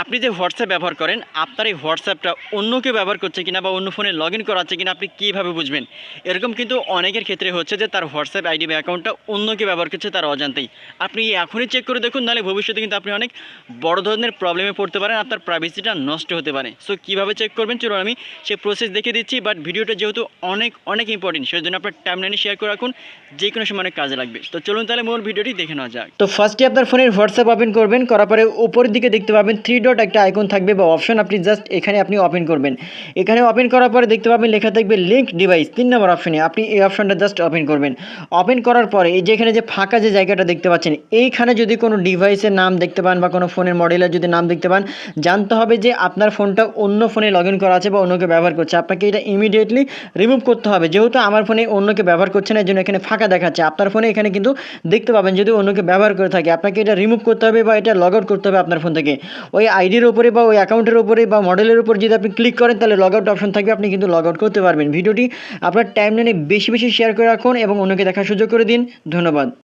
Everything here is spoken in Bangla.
আপনি যে হোয়াটসঅ্যাপ ব্যবহার করেন, আপনার এই হোয়াটসঅ্যাপটা অন্য কেউ ব্যবহার করছে কিনা বা অন্য ফোনে লগ ইন করা আছে কিনা আপনি কীভাবে বুঝবেন? এরকম কিন্তু অনেকের ক্ষেত্রে হচ্ছে যে তার হোয়াটসঅ্যাপ আইডি বা অ্যাকাউন্টটা অন্য কেউ ব্যবহার করছে তার অজান্তেই। আপনি এখনই চেক করে দেখুন, নাহলে ভবিষ্যতে কিন্তু আপনি অনেক বড় ধরনের প্রবলেমে পড়তে পারেন আপনার প্রাইভেসিটা নষ্ট হতে পারে। সো কীভাবে চেক করবেন? চলুন আমি সেই প্রসেস দেখে দিচ্ছি বাট ভিডিওটা যেহেতু অনেক অনেক ইম্পর্টেন্ট সেই জন্য আপনার টাইম লাইনে শেয়ার করে রাখুন, যে কোনো সময় অনেক কাজে লাগবে। তো চলুন তাহলে মূল ভিডিওটি দেখে নেওয়া যাক। তো ফার্স্টে আপনার ফোনের হোয়াটসঅ্যাপ ওপেন করবেন, করার পরে উপরের দিকে দেখতে পাবেন থ্রি ডট একটা আইকন থাকবে বা অপশন আপনি জাস্ট এখানে আপনি ওপেন করবেন। এখানে ওপেন করার পরে দেখতে পাবেন, লেখা থাকবে লিঙ্ক ডিভাইস তিন নম্বর অপশনে আপনি এই অপশনটা জাস্ট ওপেন করবেন। ওপেন করার পরে এই যে এখানে যে ফাঁকা যে জায়গাটা দেখতে পাচ্ছেন, এইখানে যদি কোনো ডিভাইসের নাম দেখতে পান বা কোনো ফোনের মডেলের যদি নাম দেখতে পান, জানতে হবে যে আপনার ফোনটা অন্য ফোনে লগ ইন করা আছে বা অন্যকে ব্যবহার করছে। আপনাকে এটা ইমিডিয়েটলি রিমুভ করতে হবে। যেহেতু আমার ফোনে অন্যকে ব্যবহার করছে না, এই জন্য এখানে ফাঁকা দেখাচ্ছে। আপনার ফোনে এখানে কিন্তু দেখতে পাবেন, যদি অন্যকে ব্যবহার করে থাকে, আপনাকে এটা রিমুভ করতে হবে বা এটা লগ আউট করতে হবে আপনার ফোন থেকে। ওই আইডির উপরে বা ওই অ্যাকাউন্টের উপরে বা মডেলের উপর যদি আপনি ক্লিক করেন, তাহলে লগ আউট অপশন থাকবে। আপনি কিন্তু লগ আউট করতে পারবেন। ভিডিওটি আপনার টাইম লাইনে বেশি বেশি শেয়ার করে রাখুন এবং অন্যকে দেখার সুযোগ করে দিন। ধন্যবাদ।